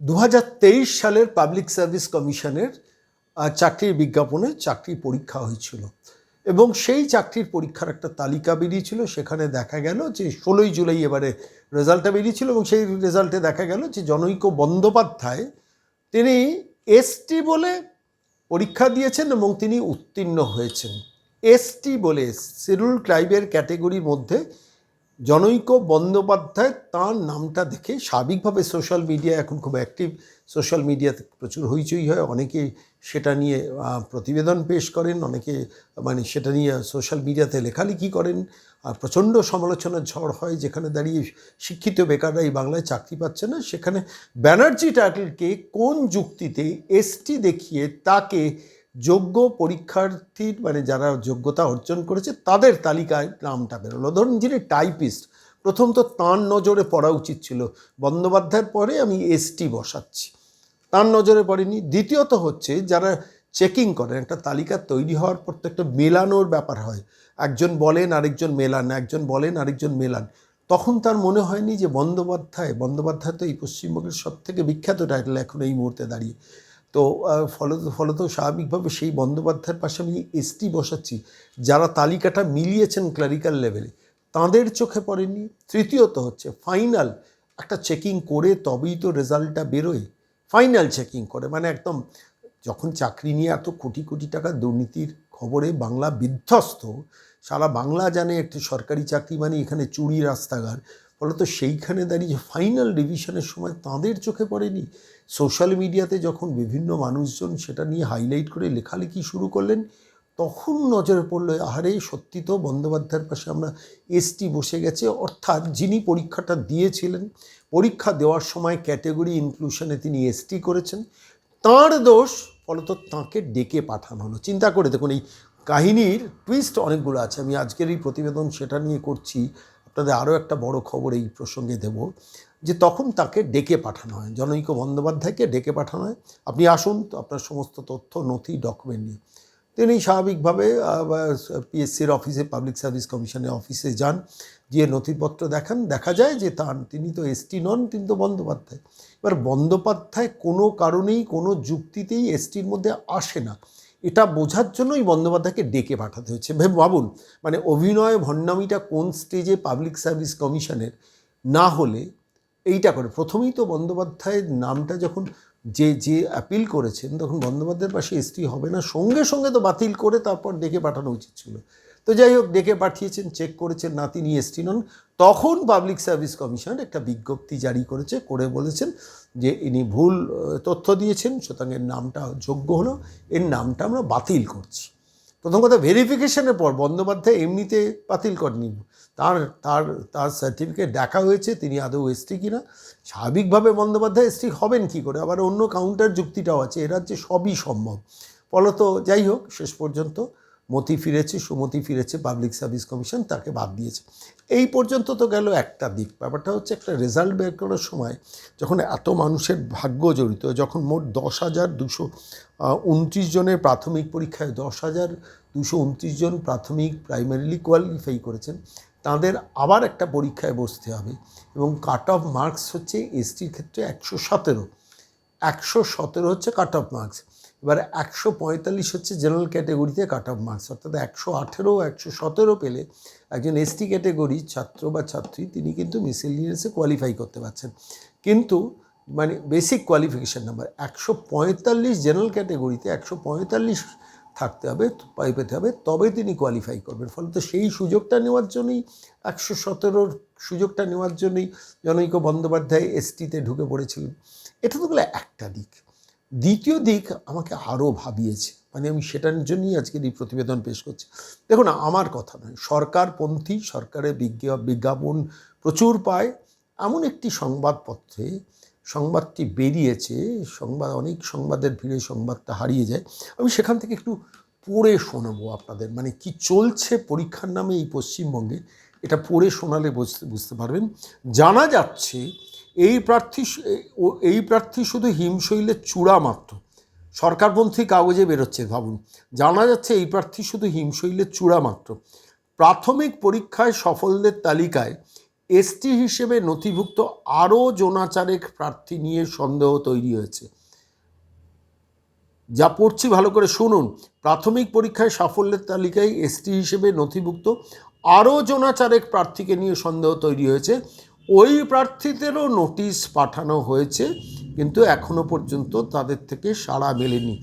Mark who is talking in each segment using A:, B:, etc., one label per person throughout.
A: দু হাজার তেইশ সালের পাবলিক সার্ভিস কমিশনের চাকরির বিজ্ঞাপনে চাকরি পরীক্ষা হয়েছিল। এবং সেই চাকরির পরীক্ষার একটা তালিকা বেরিয়েছিল, সেখানে দেখা গেল যে ষোলোই জুলাই এবারে রেজাল্টটা বেরিয়েছিল এবং সেই রেজাল্টে দেখা গেল যে জনৈক বন্দ্যোপাধ্যায়, তিনি এসটি বলে পরীক্ষা দিয়েছেন এবং তিনি উত্তীর্ণ হয়েছেন। এসটি বলে শিডিউল ট্রাইবের ক্যাটেগরির মধ্যে জনৈক বন্দ্যোপাধ্যায় তার নামটা দেখে স্বাভাবিকভাবে সোশ্যাল মিডিয়া এখন খুব অ্যাক্টিভ সোশ্যাল মিডিয়াতে প্রচুর হইচই হয়। অনেকে সেটা নিয়ে প্রতিবেদন পেশ করেন, অনেকে মানে সেটা নিয়ে সোশ্যাল মিডিয়াতে লেখালেখি করেন। আর প্রচণ্ড সমালোচনার ঝড় হয়, যেখানে দাঁড়িয়ে শিক্ষিত বেকাররা এই বাংলায় চাকরি পাচ্ছে না। সেখানে ব্যানার্জি টাইটেলকে কোন যুক্তিতে এসটি দেখিয়ে তাকে যোগ্য পরীক্ষার্থীর মানে যারা যোগ্যতা অর্জন করেছে, তাদের তালিকায় নামটা বেরোলো। ধরুন যিনি টাইপিস্ট প্রথম তো তাঁর নজরে পড়া উচিত ছিল। বন্দ্যোপাধ্যায়ের পরে আমি এসটি বসাচ্ছি। তার নজরে পড়েনি। দ্বিতীয়ত হচ্ছে, যারা চেকিং করেন, একটা তালিকা তৈরি হওয়ার পর তো একটা মেলানোর ব্যাপার হয়। একজন বলেন, আরেকজন মেলান, একজন বলেন, আরেকজন মেলান। তখন তার মনে হয়নি যে বন্দ্যোপাধ্যায় বন্দ্যোপাধ্যায় তো এই পশ্চিমবঙ্গের সব থেকে বিখ্যাত টাইটেল এখন এই মুহূর্তে দাঁড়িয়ে। তো ফলত ফলত স্বাভাবিকভাবে সেই বন্দ্যোপাধ্যায়ের পাশে আমি এসটি বসাচ্ছি, যারা তালিকাটা মিলিয়েছেন ক্লারিক্যাল লেভেলে তাঁদের চোখে পড়েনি। তৃতীয়ত হচ্ছে ফাইনাল একটা চেকিং করে তবেই তো রেজাল্টটা বেরোয়। ফাইনাল চেকিং করে মানে একদম যখন চাকরি নিয়ে এত কোটি কোটি টাকা দুর্নীতির খবরে বাংলা বিধ্বস্ত, সারা বাংলা জানে একটি সরকারি চাকরি মানে এখানে চুরি, রাস্তাঘাট। ফলত সেইখানে দাঁড়িয়ে ফাইনাল ডিভিশনের সময় তাঁদের চোখে পড়েনি। সোশ্যাল মিডিয়াতে যখন বিভিন্ন মানুষজন সেটা নিয়ে হাইলাইট করে লেখালেখি শুরু করলেন, তখন নজরে পড়ল, আহারে, সত্যি তো বন্দ্যোপাধ্যায়ের পাশে আমরা এসটি বসে গেছে। অর্থাৎ যিনি পরীক্ষাটা দিয়েছিলেন, পরীক্ষা দেওয়ার সময় ক্যাটেগরি ইনক্লুশনে তিনি এসটি করেছেন। তাঁর দোষ ফলত তাঁকে ডেকে পাঠানো হলো। চিন্তা করে দেখুন, এই কাহিনীর টুইস্ট অনেকগুলো আছে। আমি আজকের এই প্রতিবেদন সেটা নিয়ে করছি। আপনাদের আরও একটা বড় খবর এই প্রসঙ্গে দেব, যে তখন তাকে ডেকে পাঠানো হয়, জনৈক বন্দ্যোপাধ্যায়কে ডেকে পাঠানো হয়। আপনি আসুন, তো আপনার সমস্ত তথ্য, নথি ডকুমেন্ট নিয়ে। তিনি স্বাভাবিকভাবে পিএসসির অফিসে পাবলিক সার্ভিস কমিশনের অফিসে যান যে নথিপত্র দেখান। দেখা যায় যে তার, তিনি তো এসটি নন, তিনি তো বন্দ্যোপাধ্যায়। এবার বন্দ্যোপাধ্যায় কোনো কারণেই, কোনো যুক্তিতেই এসটির মধ্যে আসে না। এটা বোঝার জন্যই বন্দ্যোপাধ্যায়কে ডেকে পাঠাতে হয়েছে। ভেবে ভাবুন মানে অভিনয় ভণ্ডামিটা কোন স্টেজে পাবলিক সার্ভিস কমিশনের না হলে এইটা করে। প্রথমেই তো বন্দ্যোপাধ্যায়ের নামটা যখন যে যে অ্যাপিল করেছেন, তখন বন্দ্যোপাধ্যায়ের পাশে এসটি হবে না। সঙ্গে সঙ্গে তো বাতিল করে তারপর ডেকে পাঠানো উচিত ছিল। তো যাই হোক ডেকে পাঠিয়েছেন চেক করেছেন না তিনি এসটি নন তখন পাবলিক সার্ভিস কমিশন একটা বিজ্ঞপ্তি জারি করেছে, করে বলেছেন যে ইনি ভুল তথ্য দিয়েছেন, সুতরাং এর নামটা যোগ্য হলো, এর নামটা আমরা বাতিল করছি। প্রথম কথা ভেরিফিকেশনের পর বন্দ্যোপাধ্যায় এমনিতে বাতিল করেনি তার তার তার সার্টিফিকেট দেখা হয়েছে, তিনি আদৌ এসটি কিনা? স্বাভাবিকভাবে বন্দ্যোপাধ্যায় এসটি হবেন কি করে? আবার অন্য কাউন্টার যুক্তিটাও আছে, এ রাজ্যে সবই সম্ভব। ফলত যাই হোক, শেষ পর্যন্ত মতি ফিরেছে, সুমতি ফিরেছে পাবলিক সার্ভিস কমিশন তাকে বাদ দিয়েছে। এই পর্যন্ত তো গেল একটা দিক। ব্যাপারটা হচ্ছে একটা রেজাল্ট বের করার সময় যখন এত মানুষের ভাগ্য জড়িত, যখন মোট দশ হাজার দুশো উনত্রিশ জনের প্রাথমিক পরীক্ষায় দশ হাজার দুশো উনত্রিশ জন প্রাথমিক প্রাইমারিলি কোয়ালিফাই করেছেন, তাদের আবার একটা পরীক্ষায় বসতে হবে এবং কাট অফ মার্কস হচ্ছে এসটির ক্ষেত্রে একশো সতেরো। একশো সতেরো হচ্ছে কাট অফ মার্কস এবার একশো পঁয়তাল্লিশ হচ্ছে জেনারেল ক্যাটেগরিতে কাট অফ মার্কস অর্থাৎ একশো আঠেরো, একশো সতেরো পেলে একজন এসটি ক্যাটেগরির ছাত্র বা ছাত্রী তিনি কিন্তু মিসেলিনিয়াসে কোয়ালিফাই করতে পারছেন। কিন্তু মানে বেসিক কোয়ালিফিকেশান নাম্বার একশো পঁয়তাল্লিশ জেনারেল ক্যাটেগরিতে একশো পঁয়তাল্লিশ থাকতে হবে, পাই পেতে হবে, তবে তিনি কোয়ালিফাই করবেন। ফলত সেই সুযোগটা নেওয়ার জন্যই, একশো সতেরোর সুযোগটা নেওয়ার জন্যই জনৈক বন্দ্যোপাধ্যায় এসটিতে ঢুকে পড়েছিলেন। এটা তো একটা দিক। দ্বিতীয় দিক আমাকে আরও ভাবিয়েছে। মানে আমি সেটার জন্যই আজকের এই প্রতিবেদন পেশ করছি। দেখুন, আমার কথা নয়, সরকারপন্থী, সরকারের বিজ্ঞা, বিজ্ঞাপন প্রচুর পায়। এমন একটি সংবাদপত্রে সংবাদটি বেরিয়েছে, সংবাদ, অনেক সংবাদের ভিড়ে সংবাদটা হারিয়ে যায়। আমি সেখান থেকে একটু পড়ে শোনাবো আপনাদের। মানে কি চলছে পরীক্ষার নামে এই পশ্চিমবঙ্গে, এটা পড়ে শোনালে বুঝতে বুঝতে পারবেন। জানা যাচ্ছে এই প্রার্থী এই প্রার্থী শুধু হিমশৈলের চূড়া মাত্র। সরকারপন্থী কাগজে বেরোচ্ছে, ভাবুন। জানা যাচ্ছে এই প্রার্থী শুধু হিমশৈলের চূড়া মাত্র। প্রাথমিক পরীক্ষায় সফলদের তালিকায় এসটি হিসেবে নথিভুক্ত আরও জোনাচারেক প্রার্থী নিয়ে সন্দেহ তৈরি হয়েছে। যা পড়ছি ভালো করে শুনুন। প্রাথমিক পরীক্ষায় সাফল্যের তালিকায় এসটি হিসেবে নথিভুক্ত আরও জোনাচারেক প্রার্থীকে নিয়ে সন্দেহ তৈরি হয়েছে। ওই প্রার্থীদেরও নোটিশ পাঠানো হয়েছে, কিন্তু এখনও পর্যন্ত তাদের থেকে সাড়া মেলেনি।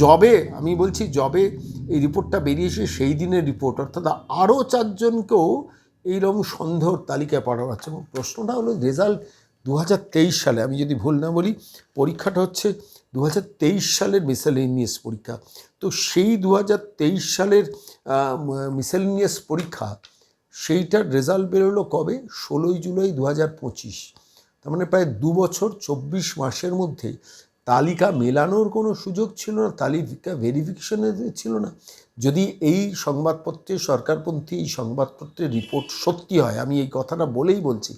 A: জবে আমি বলছি জবে এই রিপোর্টটা বেরিয়েছে, সেই দিনের রিপোর্ট, অর্থাৎ আরও চারজনকেও এইরকম সন্দেহর তালিকায় পাঠানো হচ্ছে। এবং প্রশ্নটা হলো, রেজাল্ট দু হাজার তেইশ সালে, আমি যদি ভুল না বলি, পরীক্ষাটা হচ্ছে দু হাজার তেইশ সালের মিসেলেনিয়াস পরীক্ষা। তো সেই দু হাজার তেইশ সালের মিসেলেনিয়াস পরীক্ষা সেইটার রেজাল্ট বেরোলো কবে? ষোলোই জুলাই দু হাজার পঁচিশ। তার মানে প্রায় দু বছর চব্বিশ মাসের মধ্যে তালিকা মেলানোর কোনো সুযোগ ছিল না, তালিকা ভেরিফিকেশনের ছিল না। যদি এই সংবাদপত্রে, সরকারপন্থী এই সংবাদপত্রের রিপোর্ট সত্যি হয়, আমি এই কথাটা বলেই বলছি,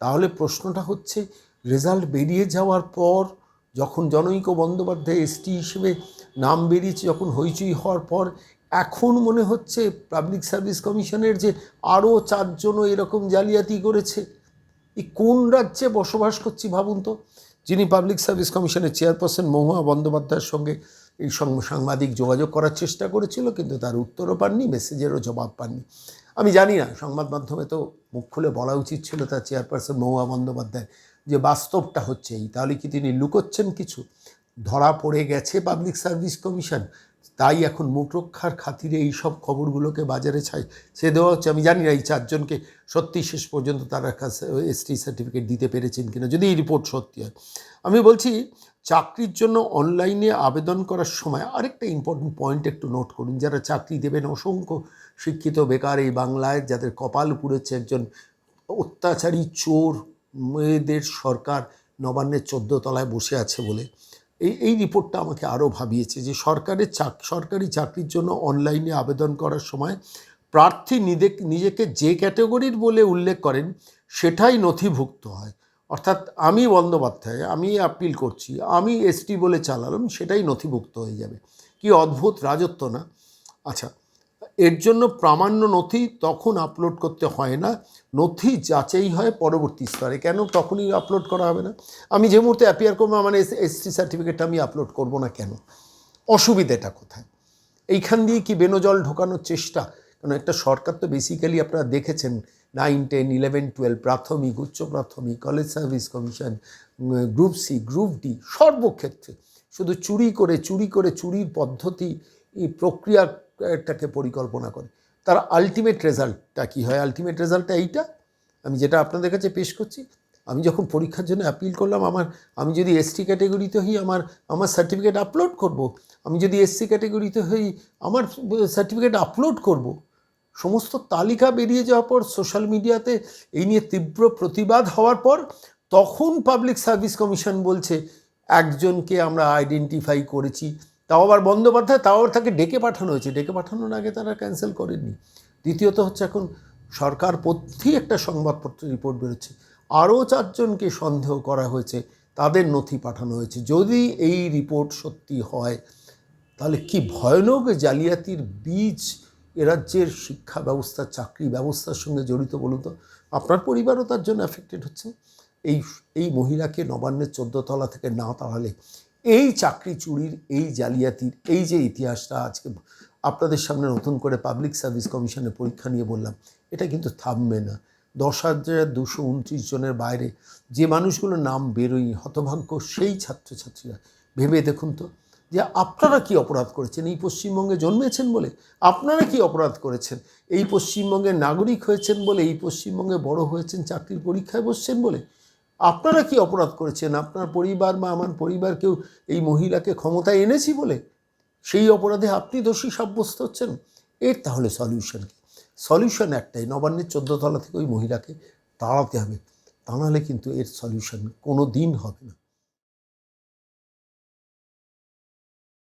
A: তাহলে প্রশ্নটা হচ্ছে রেজাল্ট বেরিয়ে যাওয়ার পর যখন জনৈক বন্দ্যোপাধ্যায় এসটি হিসেবে নাম বেরিয়েছে, যখন হইচই হওয়ার পর এখন মনে হচ্ছে পাবলিক সার্ভিস কমিশনের যে আরও চারজনও এরকম জালিয়াতি করেছে। এই কোন রাজ্যে বসবাস করছি ভাবুন তো? যিনি পাবলিক সার্ভিস কমিশনের চেয়ারপারসন মহুয়া বন্দ্যোপাধ্যায়ের সঙ্গে এই সাংবাদিক যোগাযোগ করার চেষ্টা করেছিল, কিন্তু তার উত্তরও পাননি মেসেজেরও জবাব পাননি। আমি জানি না, সংবাদ মাধ্যমে তো মুখ খুলে বলা উচিত ছিল তার চেয়ারপারসন মহুয়া বন্দ্যোপাধ্যায় যে বাস্তবটা হচ্ছে এই। তাহলে কি তিনি লুকোচ্ছেন কিছু? ধরা পড়ে গেছে পাবলিক সার্ভিস কমিশন তাই এখন মুখ রক্ষার খাতিরে এই সব খবরগুলোকে বাজারে ছাই সে দেওয়া হচ্ছে। আমি জানি না এই চারজনকে সত্যি শেষ পর্যন্ত তারা কাছে এসটি সার্টিফিকেট দিতে পেরেছেন কিনা, যদি এই রিপোর্ট সত্যি হয়। আমি বলছি, চাকরির জন্য অনলাইনে আবেদন করার সময় আরেকটা ইম্পর্টেন্ট পয়েন্ট একটু নোট করুন। যারা চাকরি দেবেন, অসংখ্য শিক্ষিত বেকার এই বাংলায় যাদের কপাল পুড়েছে একজন অত্যাচারী চোর, মেয়েদের সরকার নবান্নের চোদ্দ তলায় বসে আছে বলে। এই এই রিপোর্টটা আমাকে আরও ভাবিয়েছে যে সরকারের চাক, সরকারি চাকরির জন্য অনলাইনে আবেদন করার সময় প্রার্থী নিজে, নিজেকে যে ক্যাটেগরির বলে উল্লেখ করেন, সেটাই নথিভুক্ত হয়। অর্থাৎ আমি বন্দ্যোপাধ্যায়, আমি আপিল করছি, আমি এসটি বলে চালালাম, সেটাই নথিভুক্ত হয়ে যাবে। কি অদ্ভুত রাজত্ব না? আচ্ছা এর জন্য প্রামাণ্য নথি তখন আপলোড করতে হয় না। নথি যাচাই হয় পরবর্তী স্তরে। কেন তখনই আপলোড করা হবে না? আমি যে মুহূর্তে অ্যাপিয়ার করব, আমার এসটি সার্টিফিকেটটা আমি আপলোড করব না কেন? অসুবিধাটা কোথায়? এইখান দিয়ে কি বেনজল ঢোকানোর চেষ্টা? কারণ একটা সরকার তো বেসিক্যালি আপনারা দেখেছেন নাইন টেন ইলেভেন টুয়েলভ প্রাথমিক, উচ্চ প্রাথমিক college service commission group C group D সর্বক্ষেত্রে। শুধু চুরি করে চুরি করে, চুরির পদ্ধতি, এই প্রক্রিয়াটাকে পরিকল্পনা করে। তার আলটিমেট রেজাল্টটা কী হয়? আলটিমেট রেজাল্টটা এইটা। আমি যেটা আপনাদের কাছে পেশ করছি, আমি যখন পরীক্ষার জন্য অ্যাপিল করলাম, আমার, আমি যদি এসটি ক্যাটেগরিতে হই, আমার আমার সার্টিফিকেট আপলোড করব, আমি যদি এসসি ক্যাটেগরিতে হই, আমার সার্টিফিকেট আপলোড করব, সমস্ত তালিকা বেরিয়ে যাওয়ার পর সোশ্যাল মিডিয়াতে এই নিয়ে তীব্র প্রতিবাদ হওয়ার পর, তখন পাবলিক সার্ভিস কমিশন বলছে, একজনকে আমরা আইডেন্টিফাই করেছি। তাও আবার বন্দ্যোপাধ্যায়, তাও আবার তাকে ডেকে পাঠানো হয়েছে। ডেকে পাঠানোর আগে তারা ক্যান্সেল করেননি। দ্বিতীয়ত হচ্ছে এখন সরকার পথি একটা সংবাদপত্র রিপোর্ট বেরোচ্ছে। আরও চারজনকে সন্দেহ করা হয়েছে, তাদের নথি পাঠানো হয়েছে। যদি এই রিপোর্ট সত্যি হয়, তাহলে কি ভয়ানক জালিয়াতির বীজ এ রাজ্যের শিক্ষা ব্যবস্থা, চাকরি ব্যবস্থার সঙ্গে জড়িত বলুন তো? আপনার পরিবারও তার জন্য অ্যাফেক্টেড হচ্ছে। এই এই মহিলাকে নবান্নের চোদ্দ তলা থেকে না তাড়ালে এই চাকরি চুরির, এই জালিয়াতির, এই যে ইতিহাসটা আজকে আপনাদের সামনে নতুন করে পাবলিক সার্ভিস কমিশনের পরীক্ষা নিয়ে বললাম, এটা কিন্তু থামবে না। দশ হাজার দুশো উনত্রিশ জনের বাইরে যে মানুষগুলোর নাম বেরোই হতভাগ্য সেই ছাত্রছাত্রীরা। ভেবে দেখুন তো, যে আপনারা কি অপরাধ করেছেন? এই পশ্চিমবঙ্গে জন্মেছেন বলে? আপনারা কি অপরাধ করেছেন? এই পশ্চিমবঙ্গের নাগরিক হয়েছেন বলে? এই পশ্চিমবঙ্গে বড় হয়েছেন, চাকরির পরীক্ষায় বসছেন বলে? আপনারা কি অপরাধ করেছেন? আপনার পরিবার বা আমার পরিবার কেউ এই মহিলাকে ক্ষমতায় এনেছি বলে? সেই অপরাধে আপনি দোষী সাব্যস্ত হচ্ছেন? এর তাহলে সলিউশন কি? সলিউশন একটাই, নবান্নের চোদ্দ তলা থেকে ওই মহিলাকে তাড়াতে হবে। তাড়ালে কিন্তু এর সলিউশন কোনো দিন হবে না।